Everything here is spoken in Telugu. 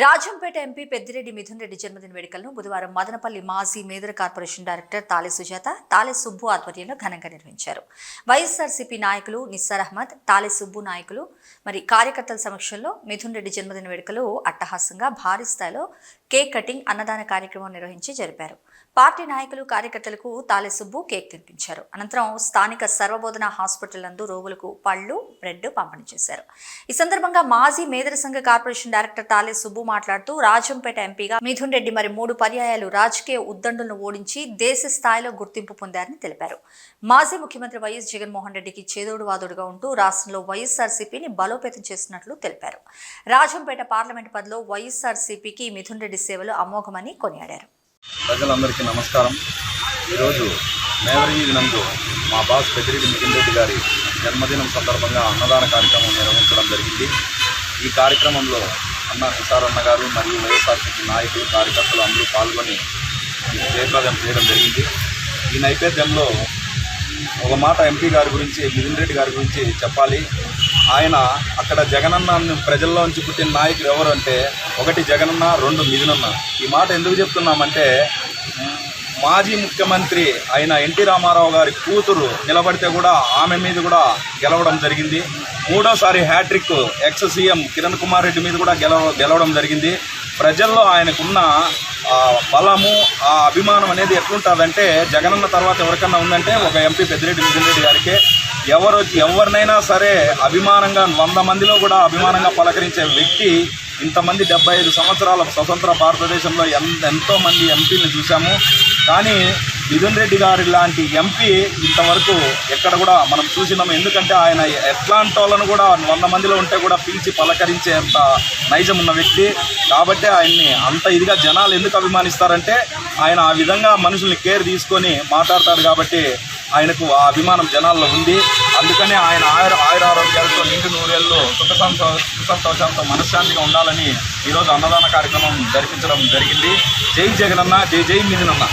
రాజంపేట ఎంపీ పెద్దిరెడ్డి మిథున్ రెడ్డి జన్మదిన వేడుకలను బుధవారం మదనపల్లి మాజీ మేదర కార్పొరేషన్ డైరెక్టర్ తాలే సుజాత తాలే సుబ్బు ఆధ్వర్యంలో ఘనంగా నిర్వహించారు. వైఎస్ఆర్సీపీ నాయకులు నిస్సార్ అహ్మద్ తాలే సుబ్బు నాయకులు మరి కార్యకర్తల సమక్షంలో మిథున్ రెడ్డి జన్మదిన వేడుకలు అట్టహాసంగా భారీ స్థాయిలో కేక్ కటింగ్ అన్నదాన కార్యక్రమం నిర్వహించి జరిపారు. పార్టీ నాయకులు కార్యకర్తలకు తాలే సుబ్బు కేక్ తినిపించారు. అనంతరం స్థానిక సర్వబోధన హాస్పిటల్ నందు రోగులకు పళ్ళు బ్రెడ్ పంపిణీ చేశారు. ఈ సందర్భంగా మాజీ మేదర సంఘ కార్పొరేషన్ డైరెక్టర్ తాలే సుబ్బు మాట్లాడుతూ రాజంపేట ఎంపీగా మిథున్ రెడ్డి మరి మూడు పర్యాయాలు రాజకీయ ఉద్దండులను ఓడించి దేశ స్థాయిలో గుర్తింపు పొందారని తెలిపారు. మాజీ ముఖ్యమంత్రి వైఎస్ జగన్మోహన్ రెడ్డికి చేదోడు వాదోడుగా ఉంటూ రాష్ట్రంలో వైఎస్ఆర్సీపీని బలోపేతం చేస్తున్నట్లు తెలిపారు. రాజంపేట పార్లమెంటు పదిలో వైఎస్ఆర్సీపీకి మిథున్ రెడ్డి సేవలు అమోఘమని కొనియాడారు. ప్రజలందరికీ నమస్కారం. ఈరోజు నందు మా బాస్ పెద్దిరెడ్డి మిథున్ రెడ్డి గారి జన్మదినం సందర్భంగా అన్నదాన కార్యక్రమం నిర్వహించడం జరిగింది. ఈ కార్యక్రమంలో అన్న నిసారన్న గారు మరియు వైఎస్ఆర్సీపీ నాయకులు కార్యకర్తలు అందరూ పాల్గొని జయప్రదం చేయడం జరిగింది. ఈ నేపథ్యంలో ఒక మాట ఎంపీ గారి గురించి మిథున్ రెడ్డి గారి గురించి చెప్పాలి. ఆయన అక్కడ జగనన్న ప్రజల్లోంచి పుట్టిన నాయకులు ఎవరు అంటే ఒకటి జగనన్న రెండు మిథునన్న. ఈ మాట ఎందుకు చెప్తున్నామంటే మాజీ ముఖ్యమంత్రి అయిన ఎన్టీ రామారావు గారి కూతురు నిలబడితే కూడా ఆమె మీద కూడా గెలవడం జరిగింది. మూడోసారి hat trick ex CM Kiran Kumar Reddy మీద కూడా గెలవ గెలవడం జరిగింది. ప్రజల్లో ఆయనకున్న బలము ఆ అభిమానం అనేది ఎట్లుంటుందంటే జగనన్న తర్వాత ఎవరికన్నా ఉందంటే ఒక ఎంపీ పెద్దిరెడ్డి విజయరెడ్డి గారికి. ఎవరు ఎవరినైనా సరే అభిమానంగా వంద మందిలో కూడా అభిమానంగా పలకరించే వ్యక్తి ఇంతమంది డెబ్బై ఐదు సంవత్సరాల స్వతంత్ర భారతదేశంలో ఎంత ఎంతో మంది చూసాము కానీ మిథున్ రెడ్డి గారి లాంటి ఎంపీ ఇంతవరకు ఎక్కడ కూడా మనం చూసినాము. ఎందుకంటే ఆయన ఎట్లాంటి వాళ్ళను కూడా వంద మందిలో ఉంటే కూడా పిలిచి పలకరించేంత నైజం ఉన్న వ్యక్తి. కాబట్టి ఆయన్ని అంత ఇదిగా జనాలు ఎందుకు అభిమానిస్తారంటే ఆయన ఆ విధంగా మనుషుల్ని కేర్ తీసుకొని మాట్లాడతారు కాబట్టి ఆయనకు ఆ అభిమానం జనాల్లో ఉంది. అందుకనే ఆయన ఆయుర ఆయురారోగ్యాలతో నిండు నూరేళ్ళు సుఖ సంతో సుఖ సంతోషాలతో మనశ్శాంతిగా ఉండాలని ఈరోజు అన్నదాన కార్యక్రమం జరిపించడం జరిగింది. జై జగనన్న జై జై మిథునన్న.